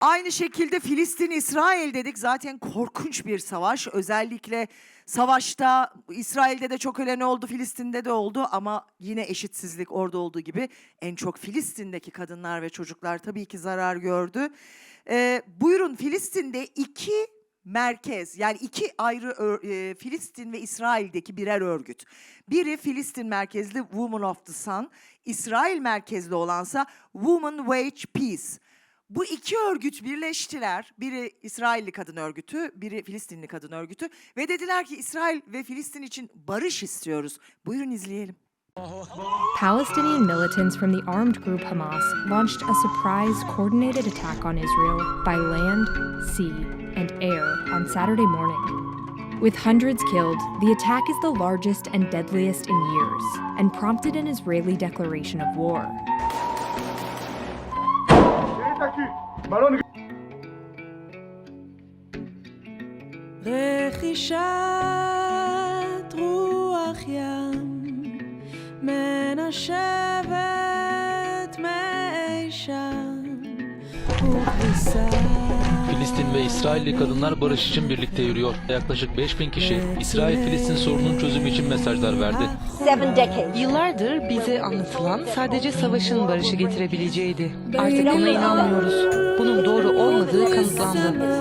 Aynı şekilde Filistin-İsrail dedik. Zaten korkunç bir savaş. Özellikle savaşta İsrail'de de çok ölen oldu, Filistin'de de oldu ama yine eşitsizlik orada olduğu gibi en çok Filistin'deki kadınlar ve çocuklar tabii ki zarar gördü. Ee, buyurun Filistin'de iki merkez yani iki ayrı e, Filistin ve İsrail'deki birer örgüt. Biri Filistin merkezli Women of the Sun, İsrail merkezli olansa Women Wage Peace. Bu iki örgüt birleştiler. Biri İsrailli kadın örgütü, biri Filistinli kadın örgütü ve dediler ki İsrail ve Filistin için barış istiyoruz. Buyurun izleyelim. Palestinian militants from the armed group Hamas launched a surprise coordinated attack on Israel by land, sea, and air on Saturday morning. With hundreds killed, the attack is the largest and deadliest in years and prompted an Israeli declaration of war. רכישת רוח ים מנשבת מי שם וכביסה Filistin ve İsrailli kadınlar barış için birlikte yürüyor. Yaklaşık 5000 kişi İsrail-Filistin sorunun çözümü için mesajlar verdi. Yıllardır bize anlatılan sadece savaşın barışı getirebileceğiydi. Artık buna inanmıyoruz. Bunun doğru olmadığı kanıtlandı.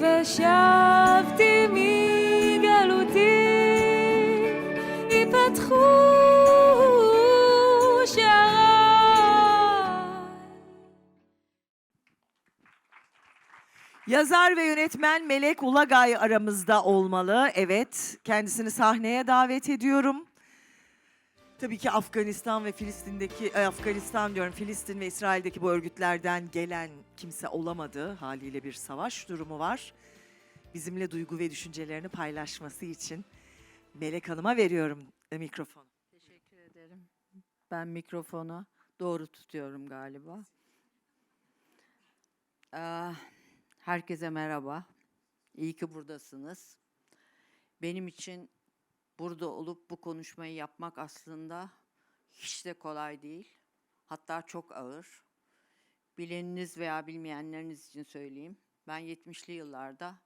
ושבתי מגלותי ייפתחו שעריי Yazar ve yönetmen Melek Ulagay aramızda olmalı. Evet, kendisini sahneye davet ediyorum. Tabii ki Afganistan ve Filistin'deki, e, Afganistan diyorum, Filistin ve İsrail'deki bu örgütlerden gelen kimse olamadı. Haliyle bir savaş durumu var. Bizimle duygu ve düşüncelerini paylaşması için Melek Hanım'a veriyorum mikrofonu. Teşekkür ederim. Ben mikrofonu doğru tutuyorum galiba. Herkese merhaba. İyi ki buradasınız. Benim için burada olup bu konuşmayı yapmak aslında hiç de kolay değil. Hatta çok ağır. Bileniniz veya bilmeyenleriniz için söyleyeyim. Ben 70'li yıllarda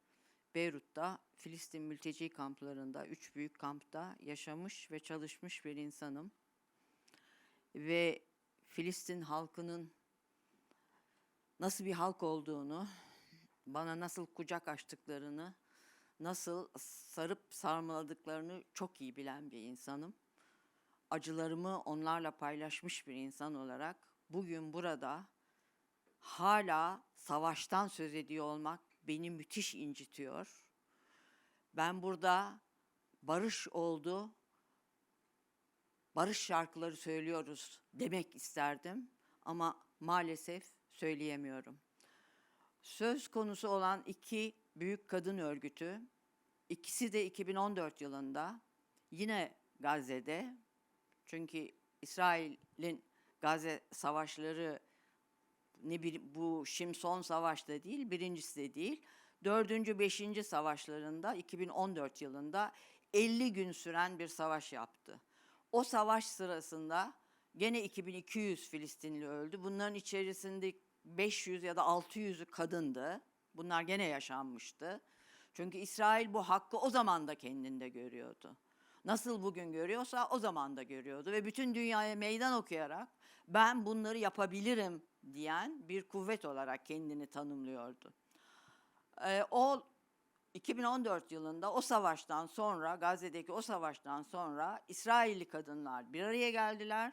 Beyrut'ta Filistin mülteci kamplarında, üç büyük kampta yaşamış ve çalışmış bir insanım. Ve Filistin halkının nasıl bir halk olduğunu, bana nasıl kucak açtıklarını, nasıl sarıp sarmaladıklarını çok iyi bilen bir insanım. Acılarımı onlarla paylaşmış bir insan olarak bugün burada hala savaştan söz ediyor olmak beni müthiş incitiyor. Ben burada barış oldu, barış şarkıları söylüyoruz demek isterdim ama maalesef söyleyemiyorum. Söz konusu olan iki büyük kadın örgütü, ikisi de 2014 yılında yine Gazze'de, çünkü İsrail'in Gazze savaşları ne bir bu şimdi son savaşta değil, birincisi de değil. Dördüncü, beşinci savaşlarında 2014 yılında 50 gün süren bir savaş yaptı. O savaş sırasında gene 2200 Filistinli öldü. Bunların içerisinde 500 ya da 600'ü kadındı. Bunlar gene yaşanmıştı. Çünkü İsrail bu hakkı o zaman da kendinde görüyordu. Nasıl bugün görüyorsa o zaman da görüyordu ve bütün dünyaya meydan okuyarak ben bunları yapabilirim diyen bir kuvvet olarak kendini tanımlıyordu. Ee, o 2014 yılında o savaştan sonra Gazze'deki o savaştan sonra İsrailli kadınlar bir araya geldiler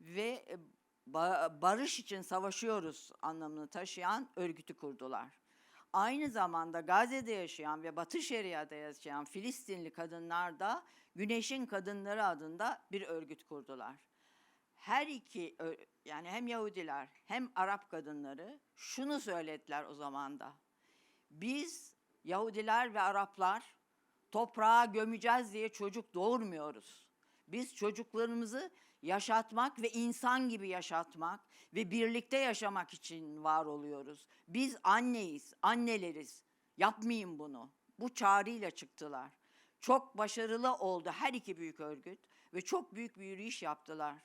ve e, ba- barış için savaşıyoruz anlamını taşıyan örgütü kurdular. Aynı zamanda Gazze'de yaşayan ve Batı Şeria'da yaşayan Filistinli kadınlar da Güneşin Kadınları adında bir örgüt kurdular. Her iki yani hem Yahudiler hem Arap kadınları şunu söylediler o zaman da. Biz Yahudiler ve Araplar toprağa gömeceğiz diye çocuk doğurmuyoruz. Biz çocuklarımızı yaşatmak ve insan gibi yaşatmak ve birlikte yaşamak için var oluyoruz. Biz anneyiz, anneleriz. Yapmayın bunu. Bu çağrıyla çıktılar. Çok başarılı oldu her iki büyük örgüt ve çok büyük bir yürüyüş yaptılar.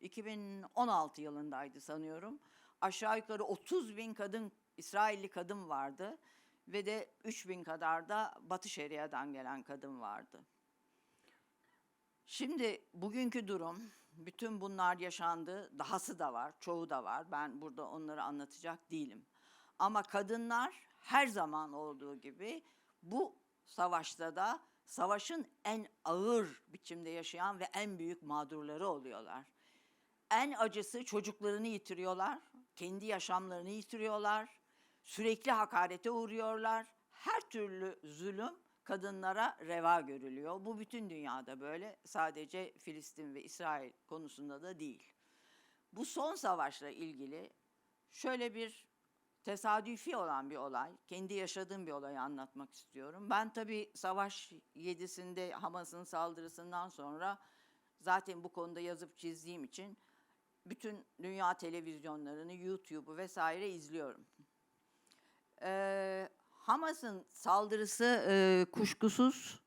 2016 yılındaydı sanıyorum. Aşağı yukarı 30 bin kadın, İsrailli kadın vardı ve de 3 bin kadar da Batı Şeria'dan gelen kadın vardı. Şimdi bugünkü durum, bütün bunlar yaşandı, dahası da var, çoğu da var. Ben burada onları anlatacak değilim. Ama kadınlar her zaman olduğu gibi bu savaşta da savaşın en ağır biçimde yaşayan ve en büyük mağdurları oluyorlar. En acısı çocuklarını yitiriyorlar, kendi yaşamlarını yitiriyorlar, sürekli hakarete uğruyorlar. Her türlü zulüm kadınlara reva görülüyor. Bu bütün dünyada böyle, sadece Filistin ve İsrail konusunda da değil. Bu son savaşla ilgili şöyle bir tesadüfi olan bir olay, kendi yaşadığım bir olayı anlatmak istiyorum. Ben tabii savaş yedisinde Hamas'ın saldırısından sonra zaten bu konuda yazıp çizdiğim için bütün dünya televizyonlarını, YouTube'u vesaire izliyorum. Ee, Hamas'ın saldırısı e, kuşkusuz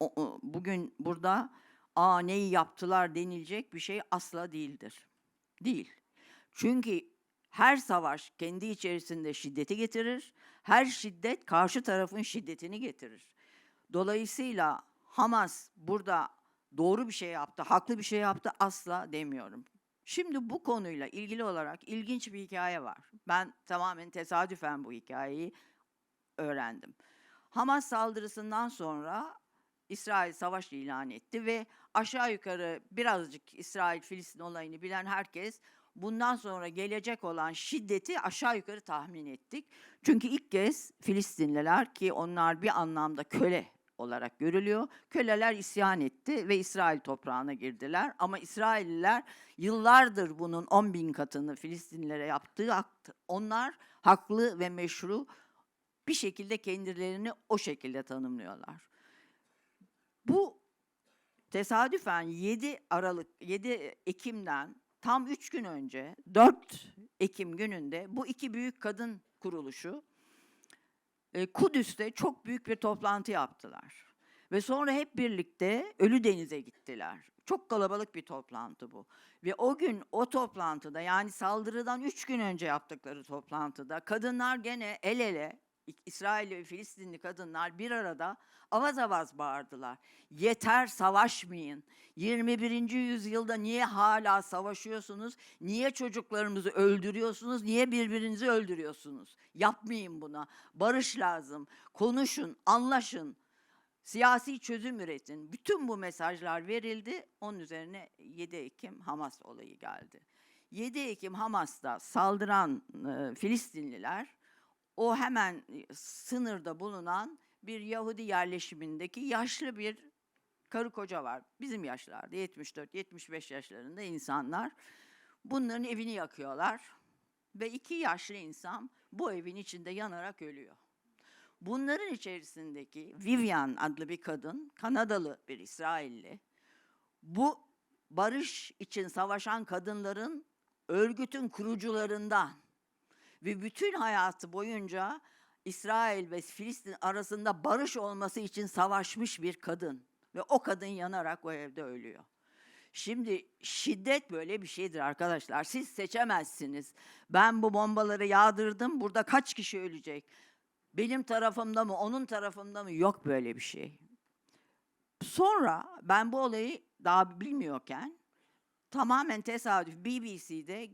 o- o- bugün burada aa neyi yaptılar denilecek bir şey asla değildir. Değil. Çünkü her savaş kendi içerisinde şiddeti getirir. Her şiddet karşı tarafın şiddetini getirir. Dolayısıyla Hamas burada doğru bir şey yaptı, haklı bir şey yaptı asla demiyorum. Şimdi bu konuyla ilgili olarak ilginç bir hikaye var. Ben tamamen tesadüfen bu hikayeyi öğrendim. Hamas saldırısından sonra İsrail savaş ilan etti ve aşağı yukarı birazcık İsrail-Filistin olayını bilen herkes bundan sonra gelecek olan şiddeti aşağı yukarı tahmin ettik. Çünkü ilk kez Filistinliler ki onlar bir anlamda köle olarak görülüyor. Köleler isyan etti ve İsrail toprağına girdiler. Ama İsrailliler yıllardır bunun 10 bin katını Filistinlilere yaptığı onlar haklı ve meşru bir şekilde kendilerini o şekilde tanımlıyorlar. Bu tesadüfen 7 Aralık 7 Ekim'den tam 3 gün önce 4 Ekim gününde bu iki büyük kadın kuruluşu e, Kudüs'te çok büyük bir toplantı yaptılar. Ve sonra hep birlikte Ölü Deniz'e gittiler. Çok kalabalık bir toplantı bu. Ve o gün o toplantıda yani saldırıdan üç gün önce yaptıkları toplantıda kadınlar gene el ele İsrailli ve Filistinli kadınlar bir arada avaz avaz bağırdılar. Yeter savaşmayın. 21. yüzyılda niye hala savaşıyorsunuz? Niye çocuklarımızı öldürüyorsunuz? Niye birbirinizi öldürüyorsunuz? Yapmayın buna. Barış lazım. Konuşun, anlaşın. Siyasi çözüm üretin. Bütün bu mesajlar verildi. Onun üzerine 7 Ekim Hamas olayı geldi. 7 Ekim Hamas'ta saldıran e, Filistinliler o hemen e, sınırda bulunan bir Yahudi yerleşimindeki yaşlı bir karı koca var. Bizim yaşlarda 74-75 yaşlarında insanlar. Bunların evini yakıyorlar ve iki yaşlı insan bu evin içinde yanarak ölüyor. Bunların içerisindeki Vivian adlı bir kadın, Kanadalı bir İsrailli, bu barış için savaşan kadınların örgütün kurucularından ve bütün hayatı boyunca İsrail ve Filistin arasında barış olması için savaşmış bir kadın ve o kadın yanarak o evde ölüyor. Şimdi şiddet böyle bir şeydir arkadaşlar. Siz seçemezsiniz. Ben bu bombaları yağdırdım. Burada kaç kişi ölecek? Benim tarafımda mı, onun tarafında mı? Yok böyle bir şey. Sonra ben bu olayı daha bilmiyorken tamamen tesadüf BBC'de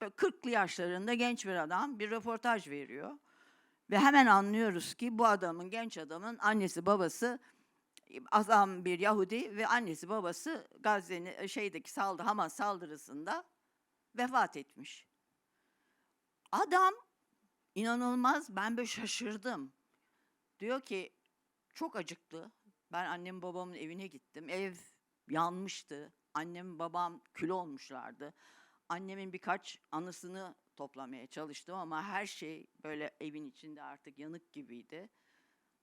böyle 40'lı yaşlarında genç bir adam bir röportaj veriyor. Ve hemen anlıyoruz ki bu adamın, genç adamın annesi babası adam bir Yahudi ve annesi babası Gazze'nin şeydeki saldı Hamas saldırısında vefat etmiş. Adam inanılmaz ben böyle şaşırdım. Diyor ki çok acıktı. Ben annem babamın evine gittim. Ev yanmıştı. Annem babam kül olmuşlardı. Annemin birkaç anısını toplamaya çalıştım ama her şey böyle evin içinde artık yanık gibiydi.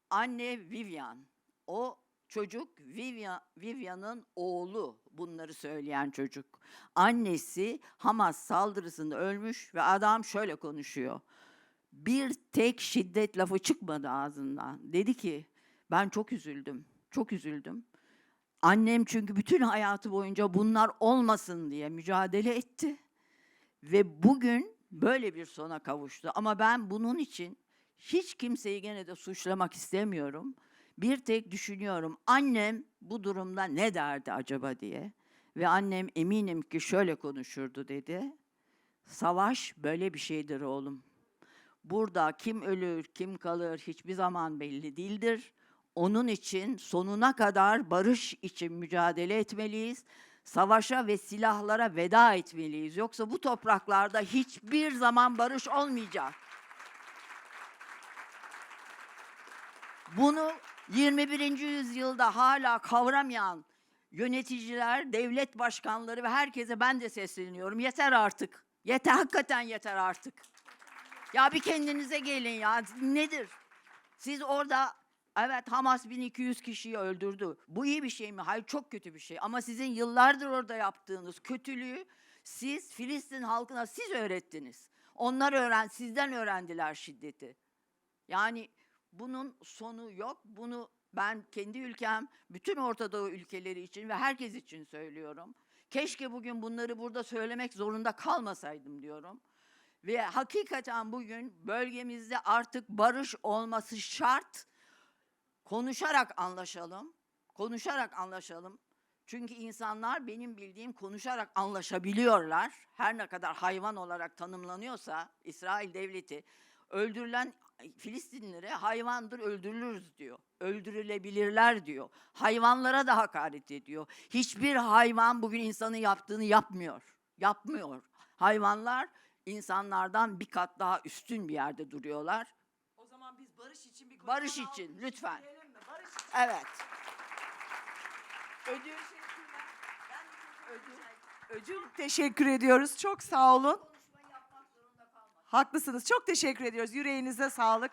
Anne Vivian O çocuk Vivian, Vivian'ın oğlu bunları söyleyen çocuk. Annesi Hamas saldırısında ölmüş ve adam şöyle konuşuyor. Bir tek şiddet lafı çıkmadı ağzından. Dedi ki ben çok üzüldüm. Çok üzüldüm. Annem çünkü bütün hayatı boyunca bunlar olmasın diye mücadele etti. Ve bugün böyle bir sona kavuştu. Ama ben bunun için hiç kimseyi gene de suçlamak istemiyorum. Bir tek düşünüyorum annem bu durumda ne derdi acaba diye. Ve annem eminim ki şöyle konuşurdu dedi. Savaş böyle bir şeydir oğlum. Burada kim ölür, kim kalır hiçbir zaman belli değildir. Onun için sonuna kadar barış için mücadele etmeliyiz. Savaşa ve silahlara veda etmeliyiz. Yoksa bu topraklarda hiçbir zaman barış olmayacak. Bunu 21. yüzyılda hala kavramayan yöneticiler, devlet başkanları ve herkese ben de sesleniyorum. Yeter artık. Yeter, hakikaten yeter artık. Ya bir kendinize gelin ya. Nedir? Siz orada evet Hamas 1200 kişiyi öldürdü. Bu iyi bir şey mi? Hayır çok kötü bir şey. Ama sizin yıllardır orada yaptığınız kötülüğü siz Filistin halkına siz öğrettiniz. Onlar öğren, sizden öğrendiler şiddeti. Yani bunun sonu yok. Bunu ben kendi ülkem, bütün Orta Doğu ülkeleri için ve herkes için söylüyorum. Keşke bugün bunları burada söylemek zorunda kalmasaydım diyorum. Ve hakikaten bugün bölgemizde artık barış olması şart. Konuşarak anlaşalım. Konuşarak anlaşalım. Çünkü insanlar benim bildiğim konuşarak anlaşabiliyorlar. Her ne kadar hayvan olarak tanımlanıyorsa İsrail devleti öldürülen Filistinlilere hayvandır öldürülürüz diyor. Öldürülebilirler diyor. Hayvanlara da hakaret ediyor. Hiçbir hayvan bugün insanın yaptığını yapmıyor. Yapmıyor. Hayvanlar insanlardan bir kat daha üstün bir yerde duruyorlar. Zaman biz barış için bir Barış için, alkış lütfen. diyelim mi? Barış için. Evet. Ödül Ödül teşekkür ediyoruz. Çok sağ olun. Haklısınız. Çok teşekkür ediyoruz. Yüreğinize sağlık.